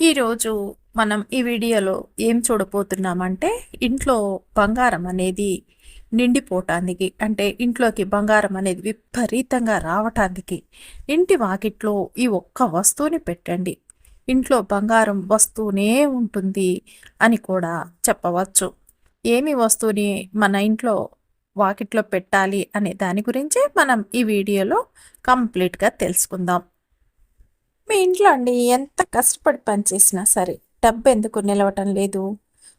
ఈరోజు మనం ఈ వీడియోలో ఏం చూడబోతున్నామంటే ఇంట్లో బంగారం అనేది నిండిపోవటానికి అంటే ఇంట్లోకి బంగారం అనేది విపరీతంగా రావటానికి ఇంటి వాకిట్లో ఈ ఒక్క వస్తువుని పెట్టండి. ఇంట్లో బంగారం వస్తూనే ఉంటుంది అని కూడా చెప్పవచ్చు. ఏమి వస్తువుని మన ఇంట్లో వాకిట్లో పెట్టాలి అనే దాని గురించే మనం ఈ వీడియోలో కంప్లీట్గా తెలుసుకుందాం. మీ ఇంట్లో అండి ఎంత కష్టపడి పనిచేసినా సరే డబ్బు ఎందుకు నిలవటం లేదు.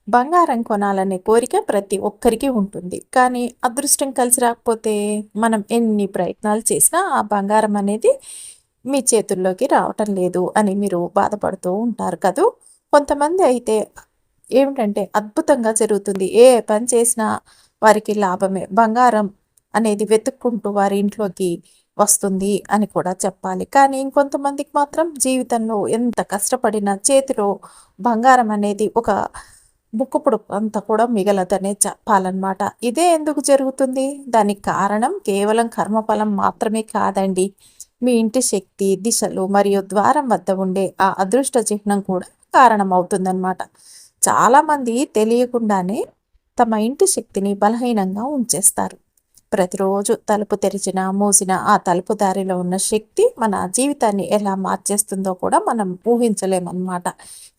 బంగారం కొనాలనే కోరిక ప్రతి ఒక్కరికి ఉంటుంది. కానీ అదృష్టం కలిసి రాకపోతే మనం ఎన్ని ప్రయత్నాలు చేసినా ఆ బంగారం అనేది మీ చేతుల్లోకి రావటం లేదు అని మీరు బాధపడుతూ ఉంటారు కదూ. కొంతమంది అయితే ఏమిటంటే అద్భుతంగా జరుగుతుంది. ఏ పని చేసినా వారికి లాభమే. బంగారం అనేది వెతుక్కుంటూ వారి ఇంట్లోకి వస్తుంది అని కూడా చెప్పాలి. కానీ ఇంకొంతమందికి మాత్రం జీవితంలో ఎంత కష్టపడినా చేతిలో బంగారం అనేది ఒక ముక్కుపుడు అంత కూడా మిగలదనే చెప్పాలన్నమాట. ఇదే ఎందుకు జరుగుతుంది? దానికి కారణం కేవలం కర్మఫలం మాత్రమే కాదండి. మీ ఇంటి శక్తి దిశలు మరియు ద్వారం వద్ద ఉండే ఆ అదృష్ట చిహ్నం కూడా కారణమవుతుందన్నమాట. చాలామంది తెలియకుండానే తమ ఇంటి శక్తిని బలహీనంగా ఉంచేస్తారు. ప్రతిరోజు తలుపు తెరిచిన మూసిన ఆ తలుపు దారిలో ఉన్న శక్తి మన జీవితాన్ని ఎలా మార్చేస్తుందో కూడా మనం ఊహించలేమన్నమాట.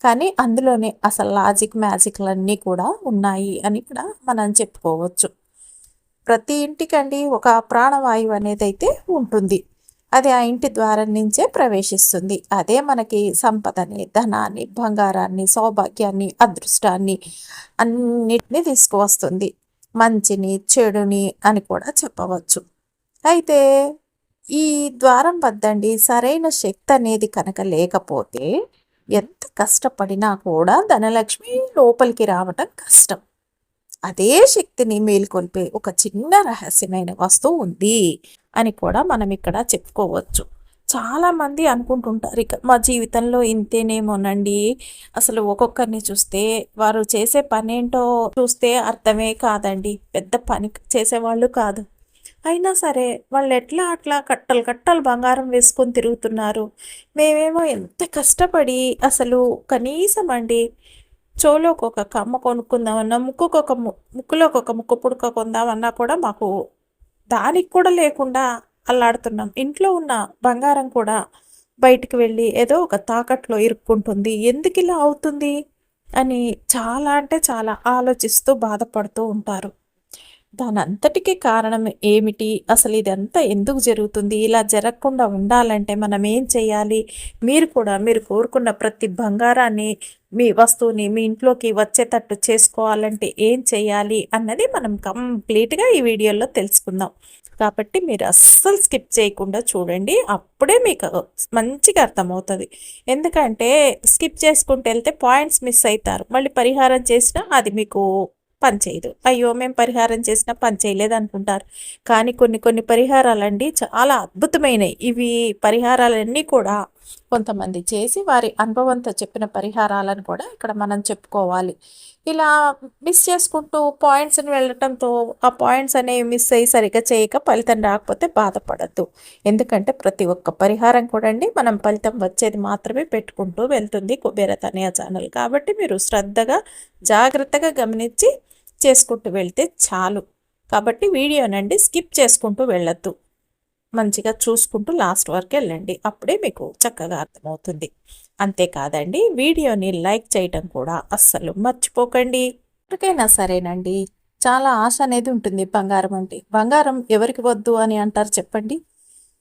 కానీ అందులోనే అసలు లాజిక్ మ్యాజిక్లన్నీ కూడా ఉన్నాయి అని కూడా మనం చెప్పుకోవచ్చు. ప్రతి ఇంటికండి ఒక ప్రాణవాయువు అనేది అయితే ఉంటుంది. అది ఆ ఇంటి ద్వారం నుంచే ప్రవేశిస్తుంది. అదే మనకి సంపదని ధనాన్ని బంగారాన్ని సౌభాగ్యాన్ని అదృష్టాన్ని అన్నిటినీ తీసుకువస్తుంది. మంచిని చెడుని అని కూడా చెప్పవచ్చు. అయితే ఈ ద్వారం వద్దండి సరైన శక్తి అనేది కనుక లేకపోతే ఎంత కష్టపడినా కూడా ధనలక్ష్మి లోపలికి రావటం కష్టం. అదే శక్తిని మేల్కొల్పే ఒక చిన్న రహస్యమైన వస్తువు ఉంది అని కూడా మనం ఇక్కడ చెప్పుకోవచ్చు. చాలామంది అనుకుంటుంటారు. ఇక మా జీవితంలో ఇంతేనేమోనండి. అసలు ఒక్కొక్కరిని చూస్తే వారు చేసే పని ఏంటో చూస్తే అర్థమే కాదండి. పెద్ద పని చేసేవాళ్ళు కాదు. అయినా సరే వాళ్ళు ఎట్లా అట్లా కట్టలు కట్టలు బంగారం వేసుకొని తిరుగుతున్నారు? మేమేమో ఎంత కష్టపడి అసలు కనీసం అండి చోలోకి ఒక కమ్మ కొనుక్కుందామన్నా ముక్కుకు ఒక ముక్కులోకి ఒక ముక్కు పుడక కొందామన్నా కూడా మాకు దానికి కూడా లేకుండా అల్లాడుతున్నాం. ఇంట్లో ఉన్న బంగారం కూడా బయటికి వెళ్ళి ఏదో ఒక తాకట్లో ఇరుక్కుంటుంది. ఎందుకు ఇలా అవుతుంది? అని చాలా అంటే చాలా ఆలోచిస్తూ బాధపడుతూ ఉంటారు. దానంతటికీ కారణం ఏమిటి? అసలు ఇదంతా ఎందుకు జరుగుతుంది? ఇలా జరగకుండా ఉండాలంటే మనం ఏం చేయాలి? మీరు కూడా మీరు కోరుకున్న ప్రతి బంగారాన్ని మీ వస్తువుని మీ ఇంట్లోకి వచ్చేటట్టు చేసుకోవాలంటే ఏం చేయాలి అన్నది మనం కంప్లీట్గా ఈ వీడియోలో తెలుసుకుందాం. కాబట్టి మీరు అస్సలు స్కిప్ చేయకుండా చూడండి. అప్పుడే మీకు మంచిగా అర్థమవుతుంది. ఎందుకంటే స్కిప్ చేసుకుంటూ వెళ్తే పాయింట్స్ మిస్ అవుతారు మళ్ళీ పరిహారం చేసినా అది మీకు పని చేయదు. అయ్యో మేము పరిహారం చేసినా పని చేయలేదు అనుకుంటారు కానీ కొన్ని కొన్ని పరిహారాలండి చాలా అద్భుతమైనవి ఇవి పరిహారాలన్నీ కూడా కొంతమంది చేసి వారి అనుభవంతో చెప్పిన పరిహారాలను కూడా ఇక్కడ మనం చెప్పుకోవాలి. ఇలా మిస్ చేసుకుంటూ పాయింట్స్ని వెళ్ళటంతో ఆ పాయింట్స్ అనేవి మిస్ అయ్యి సరిగ్గా చేయక ఫలితం రాకపోతే బాధపడద్దు. ఎందుకంటే ప్రతి ఒక్క పరిహారం కూడా అండి మనం ఫలితం వచ్చేది మాత్రమే పెట్టుకుంటూ వెళ్తుంది కుబేర తనయ ఛానల్. కాబట్టి మీరు శ్రద్ధగా జాగ్రత్తగా గమనించి చేసుకుంటూ వెళ్తే చాలు. కాబట్టి వీడియోనండి స్కిప్ చేసుకుంటూ వెళ్ళొద్దు. మంచిగా చూసుకుంటూ లాస్ట్ వరకు వెళ్ళండి. అప్పుడే మీకు చక్కగా అర్థమవుతుంది. అంతేకాదండి వీడియోని లైక్ చేయటం కూడా అస్సలు మర్చిపోకండి. ఎవరికైనా సరేనండి. చాలా ఆశ అనేది ఉంటుంది బంగారం అంటే. బంగారం ఎవరికి వద్దు అని అంటారు చెప్పండి.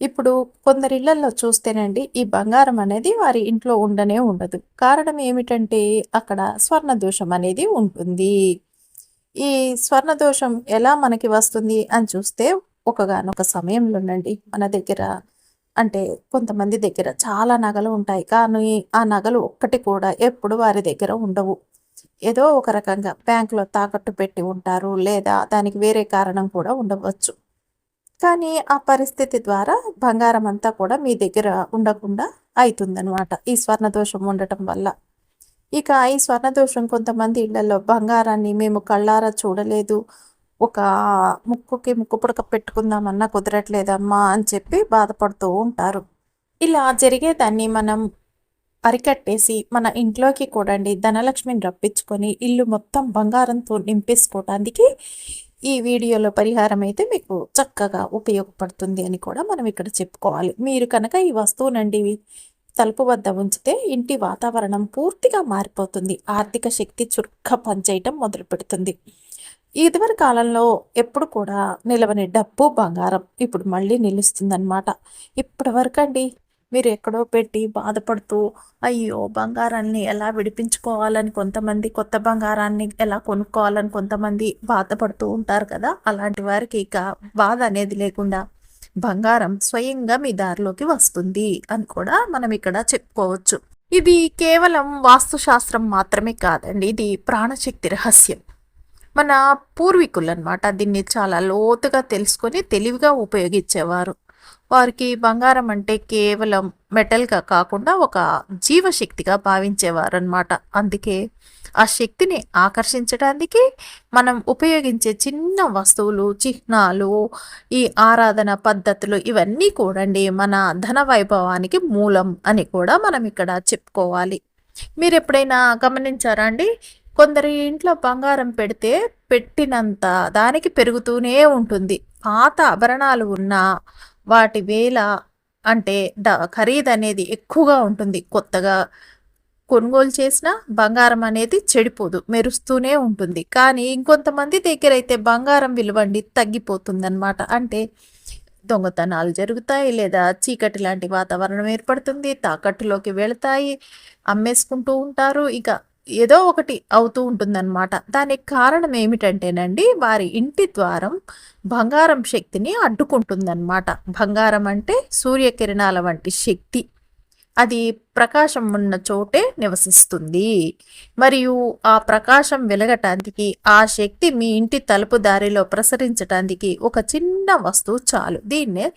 ఇప్పుడు కొందరి ఇళ్ళలో చూస్తేనండి ఈ బంగారం అనేది వారి ఇంట్లో ఉండనే ఉండదు. కారణం ఏమిటంటే అక్కడ స్వర్ణ దోషం అనేది ఉంటుంది. ఈ స్వర్ణ దోషం ఎలా మనకి వస్తుంది అని చూస్తే ఒకగానొక సమయంలోనండి మన దగ్గర అంటే కొంతమంది దగ్గర చాలా నగలు ఉంటాయి. కానీ ఆ నగలు ఒక్కటి కూడా ఎప్పుడు వారి దగ్గర ఉండవు. ఏదో ఒక రకంగా బ్యాంకులో తాకట్టు పెట్టి ఉంటారు లేదా దానికి వేరే కారణం కూడా ఉండవచ్చు. కానీ ఆ పరిస్థితి ద్వారా బంగారం అంతా కూడా మీ దగ్గర ఉండకుండా అవుతుందనమాట ఈ స్వర్ణ దోషం ఉండటం వల్ల. ఇక ఈ స్వర్ణదోషం కొంతమంది ఇళ్ళలో బంగారాన్ని మేము కళ్ళారా చూడలేదు. ఒక ముక్కుకి ముక్కు పుడక పెట్టుకుందామన్నా కుదరట్లేదమ్మా అని చెప్పి బాధపడుతూ ఉంటారు. ఇలా జరిగేదాన్ని మనం అరికట్టేసి మన ఇంట్లోకి కూడండి ధనలక్ష్మిని రప్పించుకొని ఇల్లు మొత్తం బంగారంతో నింపేసుకోవడానికి ఈ వీడియోలో పరిహారం అయితే మీకు చక్కగా ఉపయోగపడుతుంది అని కూడా మనం ఇక్కడ చెప్పుకోవాలి. మీరు కనుక ఈ వస్తువునండి తలుపు వద్ద ఉంచితే ఇంటి వాతావరణం పూర్తిగా మారిపోతుంది. ఆర్థిక శక్తి చురుక్క పనిచేయటం మొదలు పెడుతుంది. ఇదివరి కాలంలో ఎప్పుడు కూడా నిలవని డబ్బు బంగారం ఇప్పుడు మళ్ళీ నిలుస్తుందన్నమాట. ఇప్పటి వరకు అండి మీరు ఎక్కడో పెట్టి బాధపడుతూ అయ్యో బంగారాన్ని ఎలా విడిపించుకోవాలని కొంతమంది కొత్త బంగారాన్ని ఎలా కొనుక్కోవాలని కొంతమంది బాధపడుతూ ఉంటారు కదా. అలాంటి వారికి ఇక బాధ అనేది లేకుండా బంగారం స్వయంగా మీ దారిలోకి వస్తుంది అని కూడా మనం ఇక్కడ చెప్పుకోవచ్చు. ఇది కేవలం వాస్తుశాస్త్రం మాత్రమే కాదండి ఇది ప్రాణశక్తి రహస్యం. మన పూర్వీకులు అనమాట దీన్ని చాలా లోతుగా తెలుసుకొని తెలివిగా ఉపయోగించేవారు. వారికి బంగారం అంటే కేవలం మెటల్గా కాకుండా ఒక జీవశక్తిగా భావించేవారు అనమాట అందుకే ఆ శక్తిని ఆకర్షించడానికి మనం ఉపయోగించే చిన్న వస్తువులు చిహ్నాలు ఈ ఆరాధన పద్ధతులు ఇవన్నీ కూడండి మన ధన వైభవానికి మూలం అని కూడా మనం ఇక్కడ చెప్పుకోవాలి. మీరు ఎప్పుడైనా గమనించారా అండి? కొందరి ఇంట్లో బంగారం పెడితే పెట్టినంత దానికి పెరుగుతూనే ఉంటుంది. పాత ఆభరణాలు ఉన్న వాటి వేల అంటే డ ఖరీదు అనేది ఎక్కువగా ఉంటుంది. కొత్తగా కొనుగోలు చేసినా బంగారం అనేది చెడిపోదు మెరుస్తూనే ఉంటుంది. కానీ ఇంకొంతమంది దగ్గర అయితే బంగారం విలువండి తగ్గిపోతుందన్నమాట. అంటే దొంగతనాలు జరుగుతాయి లేదా చీకటి లాంటి వాతావరణం ఏర్పడుతుంది తాకట్టులోకి వెళతాయి అమ్మేసుకుంటూ ఉంటారు ఇక ఏదో ఒకటి అవుతూ ఉంటుందన్నమాట. దానికి కారణం ఏమిటంటేనండి వారి ఇంటి ద్వారం బంగారం శక్తిని అడ్డుకుంటుందన్నమాట. బంగారం అంటే సూర్యకిరణాల వంటి శక్తి. అది ప్రకాశం ఉన్న చోటే నివసిస్తుంది. మరియు ఆ ప్రకాశం వెలగటానికి ఆ శక్తి మీ ఇంటి తలుపు దారిలో ప్రసరించటానికి ఒక చిన్న వస్తువు చాలు. దీన్నే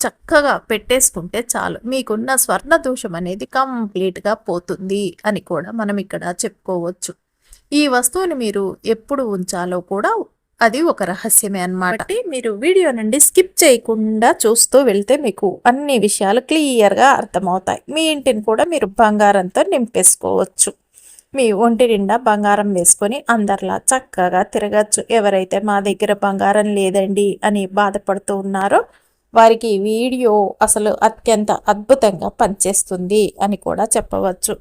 చక్కగా పెట్టేసుకుంటే చాలు. మీకున్న స్వర్ణ దోషం అనేది కంప్లీట్గా పోతుంది అని కూడా మనం ఇక్కడ చెప్పుకోవచ్చు. ఈ వస్తువుని మీరు ఎప్పుడు ఉంచాలో కూడా అది ఒక రహస్యమే అనమాట మీరు వీడియో నుండి స్కిప్ చేయకుండా చూస్తూ వెళ్తే మీకు అన్ని విషయాలు క్లియర్గా అర్థమవుతాయి. మీ ఇంటిని కూడా మీరు బంగారంతో నింపేసుకోవచ్చు. మీ ఒంటి నిండా బంగారం వేసుకొని అందరిలా చక్కగా తిరగచ్చు. ఎవరైతే మా దగ్గర బంగారం లేదండి అని బాధపడుతూ ఉన్నారో వారికి వీడియో అసలు అత్యంత అద్భుతంగా పనిచేస్తుంది అని కూడా చెప్పవచ్చు.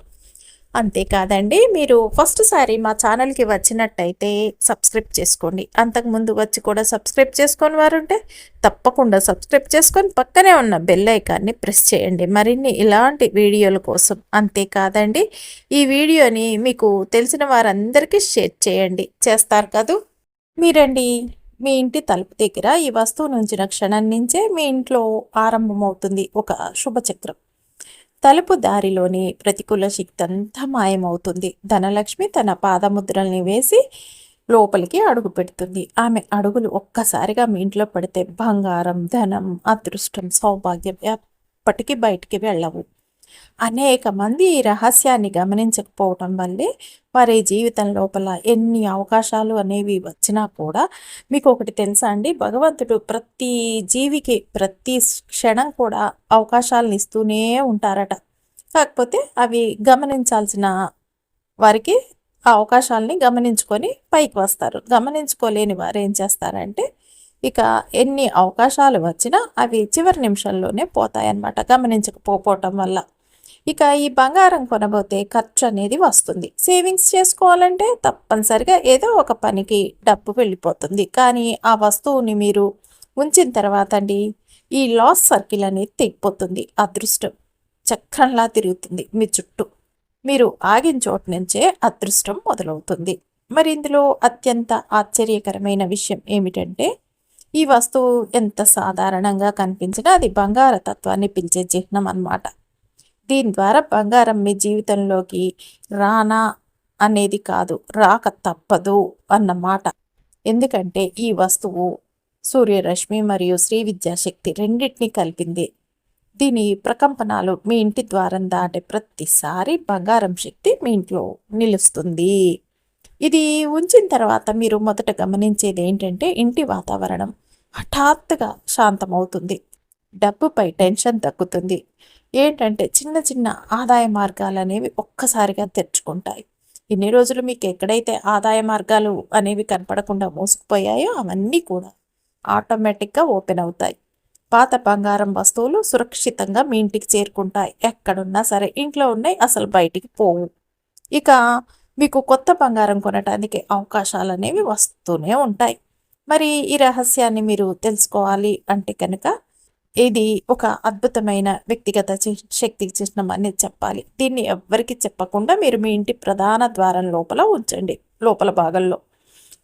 అంతేకాదండి మీరు ఫస్ట్ సారి మా ఛానల్కి వచ్చినట్టయితే సబ్స్క్రైబ్ చేసుకోండి. అంతకుముందు వచ్చి కూడా సబ్స్క్రైబ్ చేసుకొని వారుంటే తప్పకుండా సబ్స్క్రైబ్ చేసుకొని పక్కనే ఉన్న బెల్ ఐకాన్ని ప్రెస్ చేయండి. మరిన్ని ఇలాంటి వీడియోల కోసం. అంతేకాదండి ఈ వీడియోని మీకు తెలిసిన వారందరికీ షేర్ చేయండి. చేస్తారు కదూ? మీరండి మీ ఇంటి తలుపు దగ్గర ఈ వస్తువు నుంచిన క్షణం నుంచే మీ ఇంట్లో ఆరంభమవుతుంది ఒక శుభచక్రం. తలుపు దారిలోని ప్రతికూల శక్తి అంతా మాయమవుతుంది. ధనలక్ష్మి తన పాదముద్రల్ని వేసి లోపలికి అడుగు పెడుతుంది. ఆమె అడుగులు ఒక్కసారిగా మీ ఇంట్లో పడితే బంగారం ధనం అదృష్టం సౌభాగ్యం ఎప్పటికీ బయటికి వెళ్ళవు. అనేక మంది ఈ రహస్యాన్ని గమనించకపోవటం వల్లే వారి జీవితం లోపల ఎన్ని అవకాశాలు అనేవి వచ్చినా కూడా మీకు ఒకటి తెలుసా అండి? భగవంతుడు ప్రతి జీవికి ప్రతి క్షణం కూడా అవకాశాలను ఇస్తూనే ఉంటారట. కాకపోతే అవి గమనించాల్సిన వారికి ఆ అవకాశాలని గమనించుకొని పైకి వస్తారు. గమనించుకోలేని వారు ఏం చేస్తారంటే ఇక ఎన్ని అవకాశాలు వచ్చినా అవి చివరి నిమిషంలోనే పోతాయన్నమాట గమనించకపోవటం వల్ల. ఇక ఈ బంగారం కొనబోతే ఖర్చు అనేది వస్తుంది. సేవింగ్స్ చేసుకోవాలంటే తప్పనిసరిగా ఏదో ఒక పనికి డబ్బు వెళ్ళిపోతుంది. కానీ ఆ వస్తువుని మీరు ఉంచిన తర్వాత అండి ఈ లాస్ సర్కిల్ అనేది తెగిపోతుంది. అదృష్టం చక్రంలా తిరుగుతుంది మీ చుట్టూ. మీరు ఆగిన చోటు నుంచే అదృష్టం మొదలవుతుంది. మరి ఇందులో అత్యంత ఆశ్చర్యకరమైన విషయం ఏమిటంటే ఈ వస్తువు ఎంత సాధారణంగా కనిపించినా అది బంగార తత్వాన్ని పిలిచే చిహ్నం అన్నమాట. దీని ద్వారా బంగారం మీ జీవితంలోకి రానా అనేది కాదు రాక తప్పదు అన్నమాట ఎందుకంటే ఈ వస్తువు సూర్యరశ్మి మరియు శ్రీ విద్యాశక్తి రెండింటినీ కలిపింది. దీని ప్రకంపనాలు మీ ఇంటి ద్వారం దాటే ప్రతిసారి బంగారం శక్తి మీ ఇంట్లో నిలుస్తుంది. ఇది ఉంచిన తర్వాత మీరు మొదట గమనించేది ఏంటంటే ఇంటి వాతావరణం హఠాత్తుగా శాంతమవుతుంది. డబ్బుపై టెన్షన్ తగ్గుతుంది. ఏంటంటే చిన్న చిన్న ఆదాయ మార్గాలు అనేవి ఒక్కసారిగా తెరుచుకుంటాయి. ఇన్ని రోజులు మీకు ఎక్కడైతే ఆదాయ మార్గాలు అనేవి కనపడకుండా మోసుకుపోయాయో అవన్నీ కూడా ఆటోమేటిక్గా ఓపెన్ అవుతాయి. పాత బంగారం వస్తువులు సురక్షితంగా మీ ఇంటికి చేరుకుంటాయి. ఎక్కడున్నా సరే ఇంట్లో ఉన్నాయి అసలు బయటికి పోవు. ఇక మీకు కొత్త బంగారం కొనటానికి అవకాశాలు అనేవి వస్తూనే ఉంటాయి. మరి ఈ రహస్యాన్ని మీరు తెలుసుకోవాలి అంటే కనుక ఇది ఒక అద్భుతమైన వ్యక్తిగత చి- శక్తి చిహ్నం అనేది చెప్పాలి. దీన్ని ఎవ్వరికి చెప్పకుండా మీరు మీ ఇంటి ప్రధాన ద్వారం లోపల ఉంచండి లోపల భాగంలో.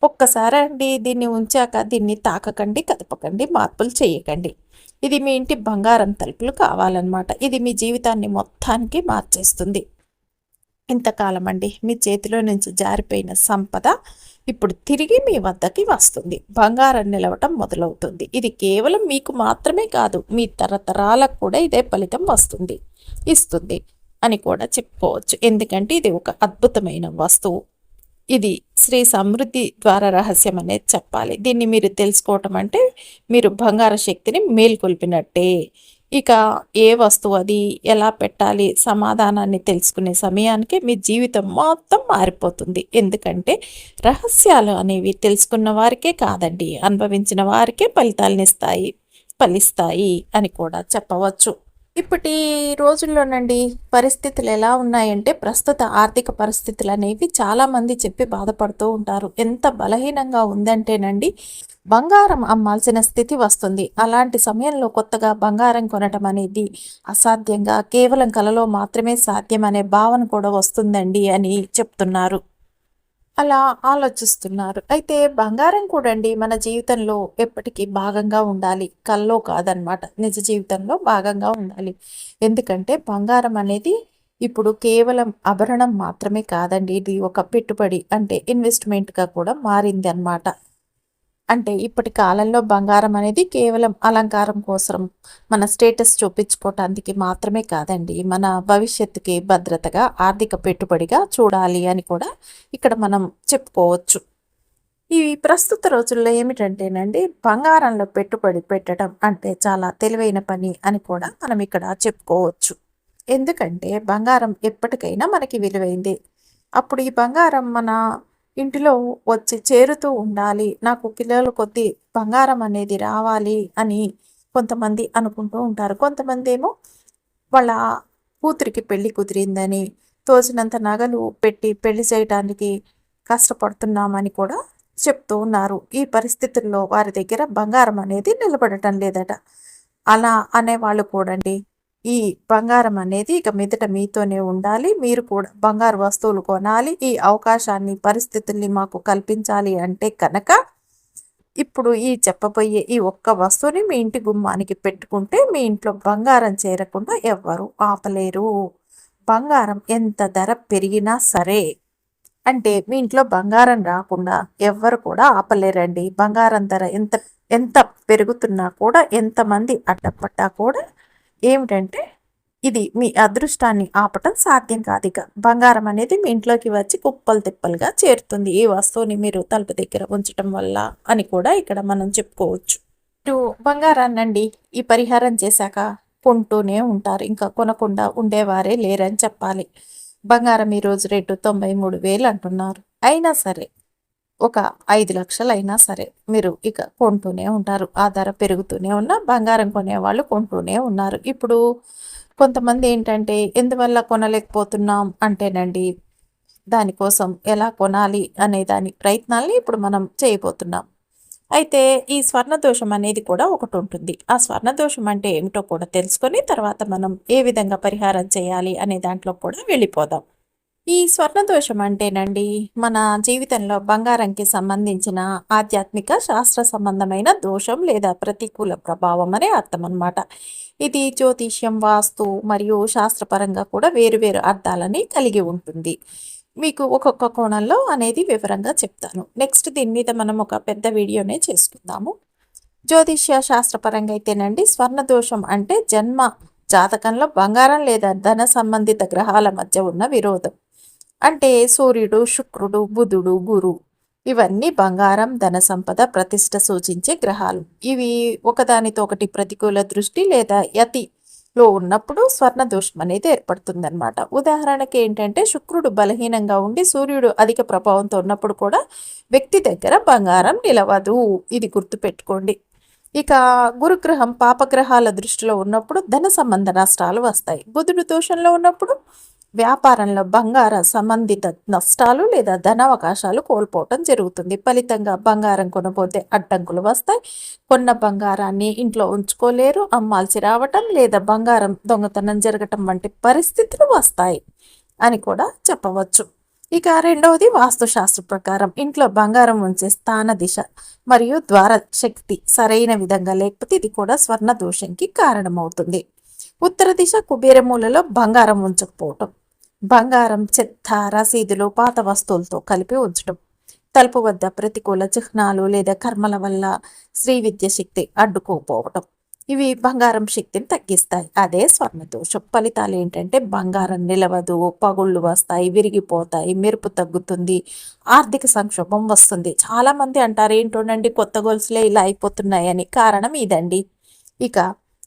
ఒక్కసారి అండి దీన్ని ఉంచాక దీన్ని తాకకండి కదపకండి మార్పులు చేయకండి. ఇది మీ ఇంటి బంగారం తలుపులు కావాలన్నమాట. ఇది మీ జీవితాన్ని మొత్తానికి మార్చేస్తుంది. ఇంతకాలం అండి మీ చేతిలో నుంచి జారిపోయిన సంపద ఇప్పుడు తిరిగి మీ వద్దకి వస్తుంది. బంగారం నిలవటం మొదలవుతుంది. ఇది కేవలం మీకు మాత్రమే కాదు మీ తరతరాలకు కూడా ఇదే ఫలితం వస్తుంది ఇస్తుంది అని కూడా చెప్పుకోవచ్చు. ఎందుకంటే ఇది ఒక అద్భుతమైన వస్తువు. ఇది శ్రీ సమృద్ధి ద్వారా రహస్యం అనేది చెప్పాలి. దీన్ని మీరు తెలుసుకోవటం అంటే మీరు బంగార శక్తిని మేల్కొల్పినట్టే. ఇక ఏ వస్తువు అది ఎలా పెట్టాలి సమాధానాన్ని తెలుసుకునే సమయానికి మీ జీవితం మొత్తం మారిపోతుంది. ఎందుకంటే రహస్యాలు అనేవి తెలుసుకున్న వారికే కాదండి అనుభవించిన వారికే ఫలితాలనిస్తాయి ఫలిస్తాయి అని కూడా చెప్పవచ్చు. ఇప్పటి రోజుల్లోనండి పరిస్థితులు ఎలా ఉన్నాయంటే ప్రస్తుత ఆర్థిక పరిస్థితులు అనేవి చాలామంది చెప్పి బాధపడుతూ ఉంటారు. ఎంత బలహీనంగా ఉందంటేనండి బంగారం అమ్మాల్సిన స్థితి వస్తుంది. అలాంటి సమయంలో కొత్తగా బంగారం కొనటం అనేది అసాధ్యంగా కేవలం కలలో మాత్రమే సాధ్యం అనే భావన కూడా వస్తుందండి అని చెప్తున్నారు. అలా ఆలోచిస్తున్నారు. అయితే బంగారం కూడండి మన జీవితంలో ఎప్పటికీ భాగంగా ఉండాలి. కల్లో కాదనమాట నిజ జీవితంలో భాగంగా ఉండాలి. ఎందుకంటే బంగారం అనేది ఇప్పుడు కేవలం ఆభరణం మాత్రమే కాదండి. ఇది ఒక పెట్టుబడి అంటే ఇన్వెస్ట్మెంట్గా కూడా మారింది అన్నమాట అంటే ఇప్పటి కాలంలో బంగారం అనేది కేవలం అలంకారం కోసం మన స్టేటస్ చూపించుకోవటానికి మాత్రమే కాదండి. మన భవిష్యత్తుకి భద్రతగా ఆర్థిక పెట్టుబడిగా చూడాలి అని కూడా ఇక్కడ మనం చెప్పుకోవచ్చు. ఈ ప్రస్తుత రోజుల్లో ఏమిటంటేనండి బంగారంలో పెట్టుబడి పెట్టడం అంటే చాలా తెలివైన పని అని కూడా మనం ఇక్కడ చెప్పుకోవచ్చు. ఎందుకంటే బంగారం ఎప్పటికైనా మనకి విలువైంది. అప్పుడు ఈ బంగారం మన ఇంటిలో వచ్చి చేరుతూ ఉండాలి. నాకు కిలోల కొద్ది బంగారం అనేది రావాలి అని కొంతమంది అనుకుంటూ ఉంటారు. కొంతమంది ఏమో వాళ్ళ కూతురికి పెళ్ళి కుదిరిందని తోచినంత నగలు పెట్టి పెళ్ళి చేయడానికి కష్టపడుతున్నామని కూడా చెప్తూ ఉన్నారు. ఈ పరిస్థితుల్లో వారి దగ్గర బంగారం అనేది నిలబడటం లేదట. అలా అనేవాళ్ళు కూడండి. ఈ బంగారం అనేది ఇక మీదట మీతోనే ఉండాలి. మీరు కూడా బంగారు వస్తువులు కొనాలి. ఈ అవకాశాన్ని పరిస్థితుల్ని మాకు కల్పించాలి అంటే కనుక ఇప్పుడు ఈ చెప్పబోయే ఈ ఒక్క వస్తువుని మీ ఇంటి గుమ్మానికి పెట్టుకుంటే మీ ఇంట్లో బంగారం చేరకుండా ఎవ్వరు ఆపలేరు. బంగారం ఎంత ధర పెరిగినా సరే అంటే మీ ఇంట్లో బంగారం రాకుండా ఎవ్వరు కూడా ఆపలేరండి. బంగారం ధర ఎంత ఎంత పెరుగుతున్నా కూడా ఎంతమంది అడ్డపట్టా కూడా ఏమిటంటే ఇది మీ అదృష్టాన్ని ఆపటం సాధ్యం కాదు ఇక. బంగారం అనేది మీ ఇంట్లోకి వచ్చి కుప్పలు తిప్పలుగా చేరుతుంది. ఈ వస్తువుని మీరు తలుపు దగ్గర ఉంచటం వల్ల అని కూడా ఇక్కడ మనం చెప్పుకోవచ్చు. మీరు బంగారాన్నండి ఈ పరిహారం చేశాక కొంటూనే ఉంటారు. ఇంకా కొనకుండా ఉండేవారే లేరని చెప్పాలి. బంగారం ఈరోజు రేటు తొంభై మూడు వేలు అంటున్నారు. అయినా సరే ఒక ఐదు లక్షలు అయినా సరే మీరు ఇక కొంటూనే ఉంటారు. ఆ ధర పెరుగుతూనే ఉన్న బంగారం కొనేవాళ్ళు కొంటూనే ఉన్నారు. ఇప్పుడు కొంతమంది ఏంటంటే ఎందువల్ల కొనలేకపోతున్నాం? అంటేనండి దానికోసం ఎలా కొనాలి? అనే దాని ప్రయత్నాల్ని ఇప్పుడు మనం చేయబోతున్నాం. అయితే ఈ స్వర్ణ దోషం అనేది కూడా ఒకటి ఉంటుంది. ఆ స్వర్ణ దోషం అంటే ఏమిటో కూడా తెలుసుకొని తర్వాత మనం ఏ విధంగా పరిహారం చేయాలి అనే దాంట్లో కూడా వెళ్ళిపోదాం. ఈ స్వర్ణ దోషం అంటేనండి మన జీవితంలో బంగారంకి సంబంధించిన ఆధ్యాత్మిక శాస్త్ర సంబంధమైన దోషం లేదా ప్రతికూల ప్రభావం అనే అర్థం అనమాట ఇది జ్యోతిష్యం వాస్తు మరియు శాస్త్రపరంగా కూడా వేరువేరు అర్థాలని కలిగి ఉంటుంది. మీకు ఒక్కొక్క కోణంలో అనేది వివరంగా చెప్తాను. నెక్స్ట్ దీని మీద మనం ఒక పెద్ద వీడియోనే చేసుకుందాము. జ్యోతిష్య శాస్త్రపరంగా అయితేనండి స్వర్ణ దోషం అంటే జన్మ జాతకంలో బంగారం లేదా ధన సంబంధిత గ్రహాల మధ్య ఉన్న విరోధం. అంటే సూర్యుడు శుక్రుడు బుధుడు గురు ఇవన్నీ బంగారం ధన సంపద ప్రతిష్ట సూచించే గ్రహాలు. ఇవి ఒకదానితో ఒకటి ప్రతికూల దృష్టి లేదా యతి లో ఉన్నప్పుడు స్వర్ణ దోషం అనేది ఏర్పడుతుంది అనమాట ఉదాహరణకి ఏంటంటే శుక్రుడు బలహీనంగా ఉండి సూర్యుడు అధిక ప్రభావంతో ఉన్నప్పుడు కూడా వ్యక్తి దగ్గర బంగారం నిలవదు. ఇది గుర్తుపెట్టుకోండి. ఇక గురుగ్రహం పాపగ్రహాల దృష్టిలో ఉన్నప్పుడు ధన సంబంధ నష్టాలు వస్తాయి. బుధుడు దోషంలో ఉన్నప్పుడు వ్యాపారంలో బంగార సంబంధిత నష్టాలు లేదా ధనావకాశాలు కోల్పోవటం జరుగుతుంది. ఫలితంగా బంగారం కొనబోతే అడ్డంకులు వస్తాయి. కొన్న బంగారాన్ని ఇంట్లో ఉంచుకోలేరు అమ్మాల్సి రావటం లేదా బంగారం దొంగతనం జరగటం వంటి పరిస్థితులు వస్తాయి అని కూడా చెప్పవచ్చు. ఇక రెండవది వాస్తుశాస్త్ర ప్రకారం. ఇంట్లో బంగారం ఉంచే స్థాన దిశ మరియు ద్వార శక్తి సరైన విధంగా లేకపోతే ఇది కూడా స్వర్ణ దోషంకి కారణమవుతుంది. ఉత్తర దిశ కుబేరమూలలో బంగారం ఉంచకపోవటం. బంగారం చెత్త రసీదులు పాత వస్తువులతో కలిపి ఉంచడం తలుపు వద్ద ప్రతికూల చిహ్నాలు లేదా కర్మల వల్ల శ్రీ విద్య శక్తి అడ్డుకోపోవటం. ఇవి బంగారం శక్తిని తగ్గిస్తాయి. అదే స్వర్ణదోషం. ఫలితాలు ఏంటంటే బంగారం నిలవదు పగుళ్ళు వస్తాయి విరిగిపోతాయి మెరుపు తగ్గుతుంది ఆర్థిక సంక్షోభం వస్తుంది. చాలా మంది అంటారు ఏంటోనండి కొత్త గొలుసులే ఇలా అయిపోతున్నాయని. కారణం ఇదండి. ఇక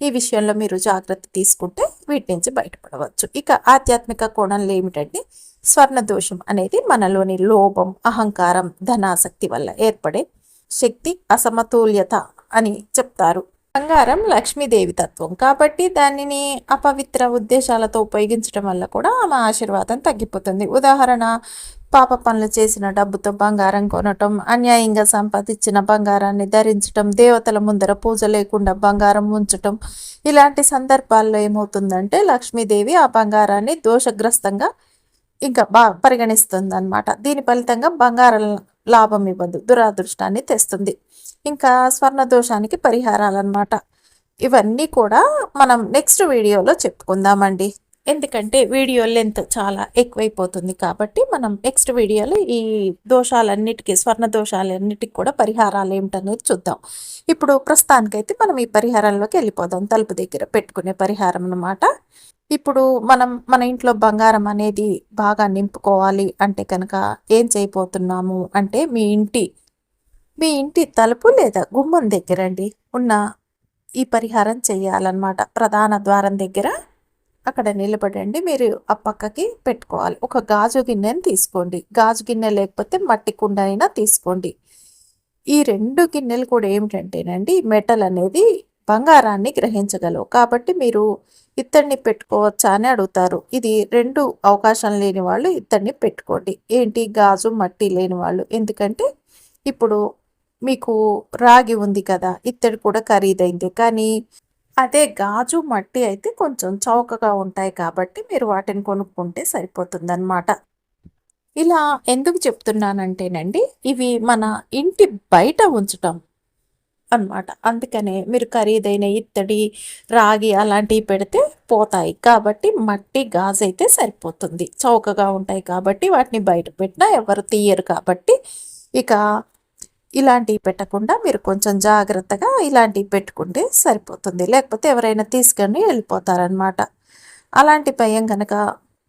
ఈ విషయంలో మీరు జాగ్రత్త తీసుకుంటే వీటి నుంచి బయటపడవచ్చు. ఇక ఆధ్యాత్మిక కోణంలో ఏమిటంటే స్వర్ణ దోషం అనేది మనలోని లోభం అహంకారం ధనాసక్తి వల్ల ఏర్పడే శక్తి అసమతుల్యత అని చెప్తారు. బంగారం లక్ష్మీదేవి తత్వం. కాబట్టి దానిని అపవిత్ర ఉద్దేశాలతో ఉపయోగించడం వల్ల కూడా ఆమె ఆశీర్వాదం తగ్గిపోతుంది. ఉదాహరణ పాప పనులు చేసిన డబ్బుతో బంగారం కొనటం అన్యాయంగా సంపాదించిన బంగారాన్ని ధరించటం దేవతల ముందర పూజ లేకుండా బంగారం ఉంచటం ఇలాంటి సందర్భాల్లో ఏమవుతుందంటే లక్ష్మీదేవి ఆ బంగారాన్ని దోషగ్రస్తంగా ఇంకా బా పరిగణిస్తుంది అనమాట దీని ఫలితంగా బంగారం లాభం ఇవ్వదు దురాదృష్టాన్ని తెస్తుంది. ఇంకా స్వర్ణ దోషానికి పరిహారాలు అనమాట ఇవన్నీ కూడా మనం నెక్స్ట్ వీడియోలో చెప్పుకుందామండి. ఎందుకంటే వీడియో లెంత్ చాలా ఎక్కువైపోతుంది కాబట్టి మనం నెక్స్ట్ వీడియోలో ఈ దోషాలన్నిటికీ స్వర్ణ దోషాలన్నిటికీ కూడా పరిహారాలు ఏమిటనేది చూద్దాం. ఇప్పుడు ప్రస్తుతానికైతే మనం ఈ పరిహారంలోకి వెళ్ళిపోదాం. తలుపు దగ్గర పెట్టుకునే పరిహారం అన్నమాట. ఇప్పుడు మనం మన ఇంట్లో బంగారం అనేది బాగా నింపుకోవాలి అంటే కనుక ఏం చేయబోతున్నాము అంటే మీ ఇంటి మీ ఇంటి తలుపు లేదా గుమ్మం దగ్గరండి ఉన్న ఈ పరిహారం చేయాలన్నమాట. ప్రధాన ద్వారం దగ్గర అక్కడ నిలబడండి మీరు ఆ పక్కకి పెట్టుకోవాలి. ఒక గాజు గిన్నెని తీసుకోండి. గాజు గిన్నె లేకపోతే మట్టి కుండ అయినా తీసుకోండి. ఈ రెండు గిన్నెలు కూడా ఏమిటంటేనండి మెటల్ అనేది బంగారాన్ని గ్రహించగలవు. కాబట్టి మీరు ఇత్తడిని పెట్టుకోవచ్చా అని అడుగుతారు. ఇది రెండు అవకాశం లేని వాళ్ళు ఇత్తడిని పెట్టుకోండి. ఏంటి? గాజు మట్టి లేని వాళ్ళు. ఎందుకంటే ఇప్పుడు మీకు రాగి ఉంది కదా ఇత్తడి కూడా ఖరీదైంది. కానీ అదే గాజు మట్టి అయితే కొంచెం చౌకగా ఉంటాయి కాబట్టి మీరు వాటిని కొనుక్కుంటే సరిపోతుందన్నమాట. ఇలా ఎందుకు చెప్తున్నానంటేనండి ఇవి మన ఇంటి బయట ఉంచటం అనమాట అందుకనే మీరు ఖరీదైన ఇత్తడి రాగి అలాంటివి పెడితే పోతాయి. కాబట్టి మట్టి గాజు అయితే సరిపోతుంది. చౌకగా ఉంటాయి కాబట్టి వాటిని బయట పెట్టినా ఎవరు తీయరు కాబట్టి ఇక ఇలాంటివి పెట్టకుండా మీరు కొంచెం జాగ్రత్తగా ఇలాంటివి పెట్టుకుంటే సరిపోతుంది. లేకపోతే ఎవరైనా తీసుకొని వెళ్ళిపోతారనమాట అలాంటి భయం కనుక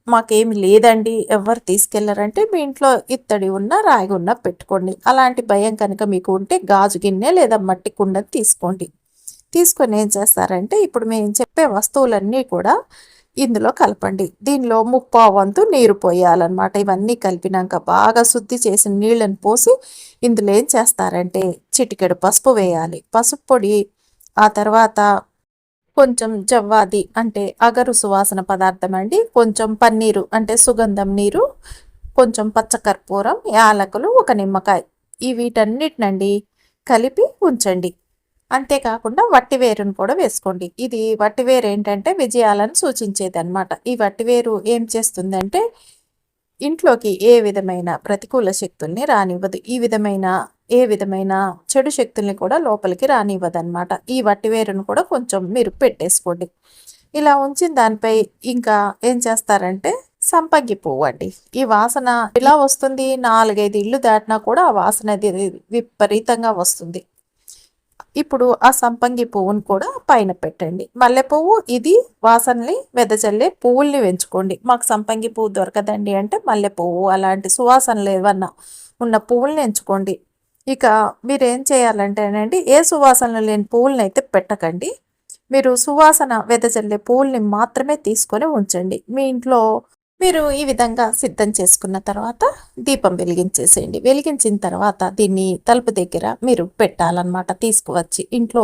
మాకేమి లేదండి. ఎవరు తీసుకెళ్ళారంటే మీ ఇంట్లో ఇత్తడి ఉన్న రాగి ఉన్న పెట్టుకోండి. అలాంటి భయం కనుక మీకు ఉంటే గాజు గిన్నె లేదా మట్టి కుండని తీసుకోండి. తీసుకొని ఏం చేస్తారంటే ఇప్పుడు మేము చెప్పే వస్తువులన్నీ కూడా ఇందులో కలపండి. దీనిలో ముప్పా వంతు నీరు పోయాలన్నమాట. ఇవన్నీ కలిపినాక బాగా శుద్ధి చేసిన నీళ్ళని పోసి ఇందులో ఏం చేస్తారంటే చిటికెడు పసుపు వేయాలి. పసుపు పొడి ఆ తర్వాత కొంచెం జవ్వాది అంటే అగరు సువాసన పదార్థం అండి. కొంచెం పన్నీరు అంటే సుగంధం నీరు కొంచెం పచ్చకర్పూరం యాలకులు ఒక నిమ్మకాయ. ఈ వీటన్నిటినండి కలిపి ఉంచండి. అంతేకాకుండా వట్టివేరును కూడా వేసుకోండి. ఇది వట్టివేరు ఏంటంటే విజయాలను సూచించేది అనమాట ఈ వట్టివేరు ఏం చేస్తుందంటే ఇంట్లోకి ఏ విధమైన ప్రతికూల శక్తుల్ని రానివ్వదు. ఈ విధమైన ఏ విధమైన చెడు శక్తుల్ని కూడా లోపలికి రానివ్వదు అనమాట ఈ వట్టివేరును కూడా కొంచెం మీరు పెట్టేసుకోండి. ఇలా ఉంచిన దానిపై ఇంకా ఏం చేస్తారంటే సంపంగి పువ్వు అండి. ఈ వాసన ఇలా వస్తుంది? నాలుగైదు ఇల్లు దాటినా కూడా ఆ వాసన విపరీతంగా వస్తుంది. ఇప్పుడు ఆ సంపంగి పువ్వును కూడా పైన పెట్టండి. మల్లెపువ్వు ఇది వాసనని వెదజల్లే పువ్వుల్ని పెంచుకోండి మాకు సంపంగి పువ్వు దొరకదండి అంటే మల్లెపువ్వు అలాంటి సువాసనలు ఏమన్నా ఉన్న పువ్వుల్ని ఎంచుకోండి. ఇక మీరు ఏం చేయాలంటేనండి ఏ సువాసనలు లేని పువ్వులను అయితే పెట్టకండి. మీరు సువాసన వెదజల్లే పువ్వుల్ని మాత్రమే తీసుకొని ఉంచండి. మీ ఇంట్లో మీరు ఈ విధంగా సిద్ధం చేసుకున్న తర్వాత దీపం వెలిగించేసేయండి. వెలిగించిన తర్వాత దీన్ని తలుపు దగ్గర మీరు పెట్టాలన్నమాట తీసుకువచ్చి ఇంట్లో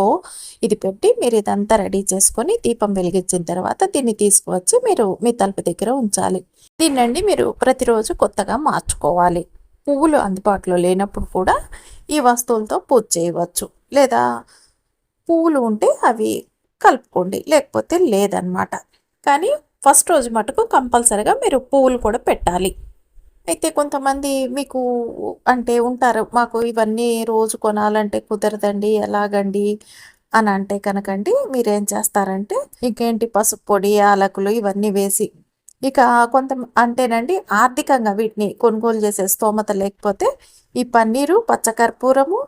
ఇది పెట్టి మీరు ఇదంతా రెడీ చేసుకొని దీపం వెలిగించిన తర్వాత దీన్ని తీసుకువచ్చి మీరు మీ తలుపు దగ్గర ఉంచాలి. దీన్నండి మీరు ప్రతిరోజు కొత్తగా మార్చుకోవాలి. పువ్వులు అందుబాటులో లేనప్పుడు కూడా ఈ వస్తువులతో పూజ చేయవచ్చు. లేదా పువ్వులు ఉంటే అవి కలుపుకోండి లేకపోతే లేదనమాట కానీ ఫస్ట్ రోజు మటుకు కంపల్సరిగా మీరు పువ్వులు కూడా పెట్టాలి. అయితే కొంతమంది మీకు అంటే ఉంటారు మాకు ఇవన్నీ రోజు కొనాలంటే కుదరదండి ఎలాగండి? అని అంటే కనుకండి మీరేం చేస్తారంటే ఇంకేంటి పసుపు పొడి యాలకులు ఇవన్నీ వేసి ఇక కొంత అంటేనండి ఆర్థికంగా వీటిని కొనుగోలు చేసే స్తోమత లేకపోతే ఈ పన్నీరు పచ్చకర్పూరము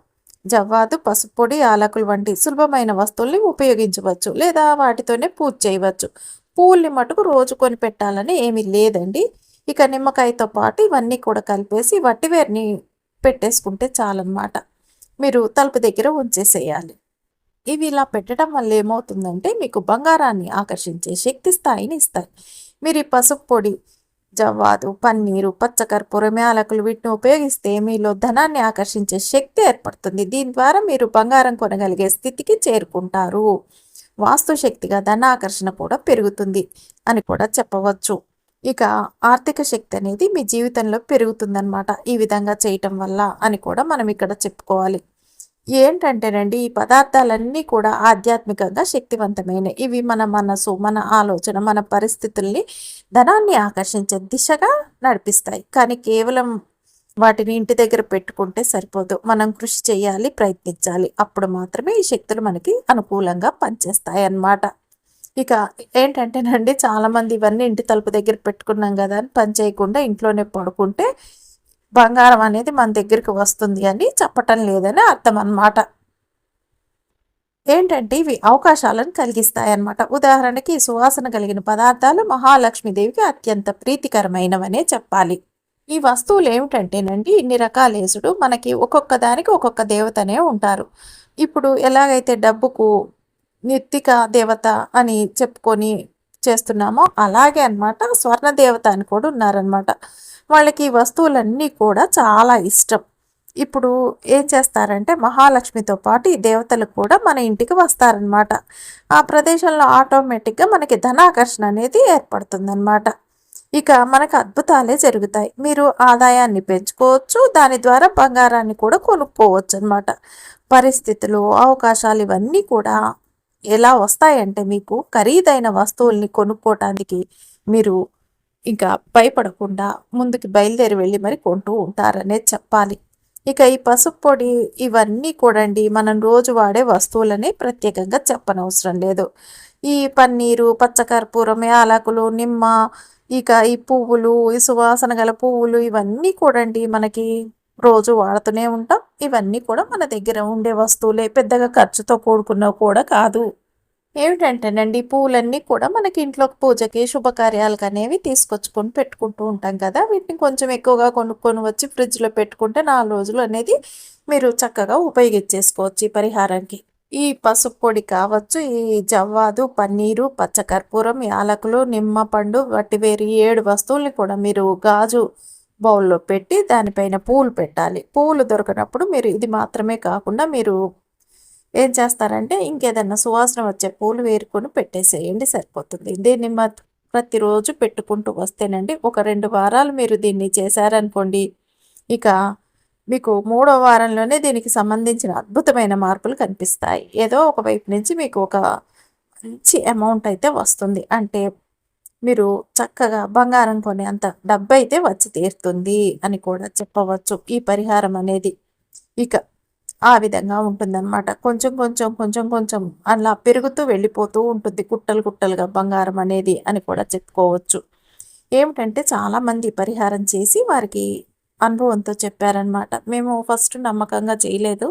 జవ్వాదు పసుపు పొడి వంటి సులభమైన వస్తువుల్ని ఉపయోగించవచ్చు లేదా వాటితోనే పూజ చేయవచ్చు. పూల్ని మటుకు రోజు కొని పెట్టాలని ఏమీ లేదండి. ఇక నిమ్మకాయతో పాటు ఇవన్నీ కూడా కలిపేసి వట్టివేరిని పెట్టేసుకుంటే చాలన్నమాట. మీరు తలుపు దగ్గర ఉంచేసేయాలి. ఇవి ఇలా పెట్టడం వల్ల ఏమవుతుందంటే మీకు బంగారాన్ని ఆకర్షించే శక్తి స్థాయిని ఇస్తాయి. మీరు ఈ పసుపు పొడి జవ్వాదు పన్నీరు పచ్చకర్పూరం యాలకులు వీటిని ఉపయోగిస్తే మీలో ధనాన్ని ఆకర్షించే శక్తి ఏర్పడుతుంది. దీని ద్వారా మీరు బంగారం కొనగలిగే స్థితికి చేరుకుంటారు. వాస్తు శక్తిగా ధన ఆకర్షణ కూడా పెరుగుతుంది అని కూడా చెప్పవచ్చు. ఇక ఆర్థిక శక్తి అనేది మీ జీవితంలో పెరుగుతుందన్నమాట ఈ విధంగా చేయటం వల్ల అని కూడా మనం ఇక్కడ చెప్పుకోవాలి. ఏంటంటేనండి ఈ పదార్థాలన్నీ కూడా ఆధ్యాత్మికంగా శక్తివంతమైన ఇవి మన మనసు మన ఆలోచన మన పరిస్థితుల్ని ధనాన్ని ఆకర్షించే దిశగా నడిపిస్తాయి. కానీ కేవలం వాటిని ఇంటి దగ్గర పెట్టుకుంటే సరిపోదు. మనం కృషి చేయాలి ప్రయత్నించాలి. అప్పుడు మాత్రమే ఈ శక్తులు మనకి అనుకూలంగా పనిచేస్తాయి అన్నమాట ఇక ఏంటంటేనండి చాలామంది ఇవన్నీ ఇంటి తలుపు దగ్గర పెట్టుకున్నాం కదా అని పని చేయకుండా ఇంట్లోనే పడుకుంటే బంగారం అనేది మన దగ్గరికి వస్తుంది అని చెప్పటం లేదని అర్థం అన్నమాట ఏంటంటే ఇవి అవకాశాలను కలిగిస్తాయి అన్నమాట ఉదాహరణకి సువాసన కలిగిన పదార్థాలు మహాలక్ష్మీదేవికి అత్యంత ప్రీతికరమైనవనే చెప్పాలి. ఈ వస్తువులు ఏమిటంటేనండి ఇన్ని రకాలేసుడు మనకి ఒక్కొక్క దానికి ఒక్కొక్క దేవతనే ఉంటారు. ఇప్పుడు ఎలాగైతే డబ్బుకు నిత్తిక దేవత అని చెప్పుకొని చేస్తున్నామో అలాగే అనమాట స్వర్ణ దేవత అని కూడా ఉన్నారనమాట వాళ్ళకి ఈ వస్తువులన్నీ కూడా చాలా ఇష్టం. ఇప్పుడు ఏం చేస్తారంటే మహాలక్ష్మితో పాటు ఈ దేవతలు కూడా మన ఇంటికి వస్తారనమాట ఆ ప్రదేశంలో ఆటోమేటిక్గా మనకి ధనాకర్షణ అనేది ఏర్పడుతుందన్నమాట. ఇక మనకు అద్భుతాలే జరుగుతాయి. మీరు ఆదాయాన్ని పెంచుకోవచ్చు దాని ద్వారా బంగారాన్ని కూడా కొనుక్కోవచ్చు అనమాట పరిస్థితులు అవకాశాలు ఇవన్నీ కూడా ఎలా వస్తాయంటే మీకు ఖరీదైన వస్తువుల్ని కొనుక్కోవటానికి మీరు ఇంకా భయపడకుండా ముందుకు బయలుదేరి వెళ్ళి మరి కొంటూ ఉంటారనేది చెప్పాలి. ఇక ఈ పసుపు పొడి ఇవన్నీ కూడండి మనం రోజు వాడే వస్తువులని ప్రత్యేకంగా చెప్పనవసరం లేదు. ఈ పన్నీరు పచ్చకర్పూరం యాలకులు నిమ్మ ఇక ఈ పువ్వులు ఈ సువాసన గల పువ్వులు ఇవన్నీ కూడండి మనకి రోజు వాడుతూనే ఉంటాం. ఇవన్నీ కూడా మన దగ్గర ఉండే వస్తువులే పెద్దగా ఖర్చుతో కూడుకున్నవి కూడా కాదు. ఏమిటంటేనండి పూలన్నీ కూడా మనకి ఇంట్లో పూజకి శుభకార్యాలకు అనేవి తీసుకొచ్చుకొని పెట్టుకుంటూ ఉంటాం కదా. వీటిని కొంచెం ఎక్కువగా కొనుక్కొని వచ్చి ఫ్రిడ్జ్లో పెట్టుకుంటే నాలుగు రోజులు అనేది మీరు చక్కగా ఉపయోగించేసుకోవచ్చు ఈ పరిహారానికి. ఈ పసుపు పొడి కావచ్చు ఈ జవ్వాదు పన్నీరు పచ్చకర్పూరం యాలకులు నిమ్మపండు వాటి వేరు ఏడు వస్తువుల్ని కూడా మీరు గాజు బౌల్లో పెట్టి దానిపైన పూలు పెట్టాలి. పూలు దొరకనప్పుడు మీరు ఇది మాత్రమే కాకుండా మీరు ఏం చేస్తారంటే ఇంకేదన్నా సువాసన వచ్చే పూలు వేరుకొని పెట్టేసేయండి సరిపోతుంది. దీన్ని ప్రతిరోజు పెట్టుకుంటూ వస్తేనండి ఒక రెండు వారాలు మీరు దీన్ని చేశారనుకోండి ఇక మీకు మూడో వారంలోనే దీనికి సంబంధించిన అద్భుతమైన మార్పులు కనిపిస్తాయి. ఏదో ఒక వైపు నుంచి మీకు ఒక మంచి అమౌంట్ అయితే వస్తుంది. అంటే మీరు చక్కగా బంగారం కొనే అంత డబ్బు అయితే వచ్చి తీరుతుంది అని కూడా చెప్పవచ్చు. ఈ పరిహారం అనేది ఇక ఆ విధంగా ఉంటుందన్నమాట. కొంచెం కొంచెం కొంచెం కొంచెం అలా పెరుగుతూ వెళ్ళిపోతూ ఉంటుంది. కుట్టలు కుట్టలుగా బంగారం అనేది అని కూడా చెప్పుకోవచ్చు. ఏమిటంటే చాలామంది పరిహారం చేసి వారికి అనుభవంతో చెప్పారనమాట మేము ఫస్ట్ నమ్మకంగా చేయలేదు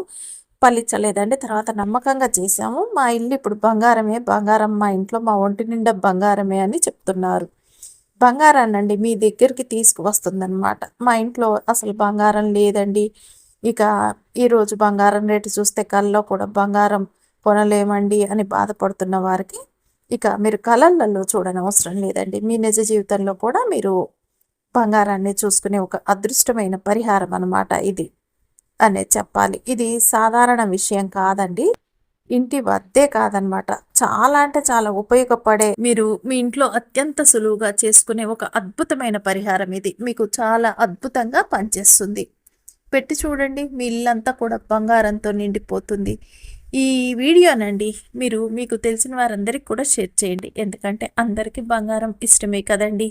ఫలించలేదండి. తర్వాత నమ్మకంగా చేసాము మా ఇల్లు ఇప్పుడు బంగారమే బంగారం మా ఇంట్లో మా ఒంటి నిండా బంగారమే అని చెప్తున్నారు. బంగారాన్నండి మీ దగ్గరికి తీసుకువస్తుందన్నమాట. మా ఇంట్లో అసలు బంగారం లేదండి. ఇక ఈరోజు బంగారం రేటు చూస్తే కళ్ళలో కూడా బంగారం కొనలేమండి అని బాధపడుతున్న వారికి ఇక మీరు కళలలో చూడనవసరం లేదండి. మీ నిజ జీవితంలో కూడా మీరు బంగారాన్ని చూసుకునే ఒక అదృష్టమైన పరిహారం అనమాట ఇది అనే చెప్పాలి. ఇది సాధారణ విషయం కాదండి. ఇంటి వద్దే కాదనమాట చాలా అంటే చాలా ఉపయోగపడే మీరు మీ ఇంట్లో అత్యంత సులువుగా చేసుకునే ఒక అద్భుతమైన పరిహారం ఇది. మీకు చాలా అద్భుతంగా పనిచేస్తుంది. పెట్టి చూడండి మీ ఇల్లంతా కూడా బంగారంతో నిండిపోతుంది. ఈ వీడియోనండి మీరు మీకు తెలిసిన వారందరికీ కూడా షేర్ చేయండి. ఎందుకంటే అందరికీ బంగారం ఇష్టమే కదండి.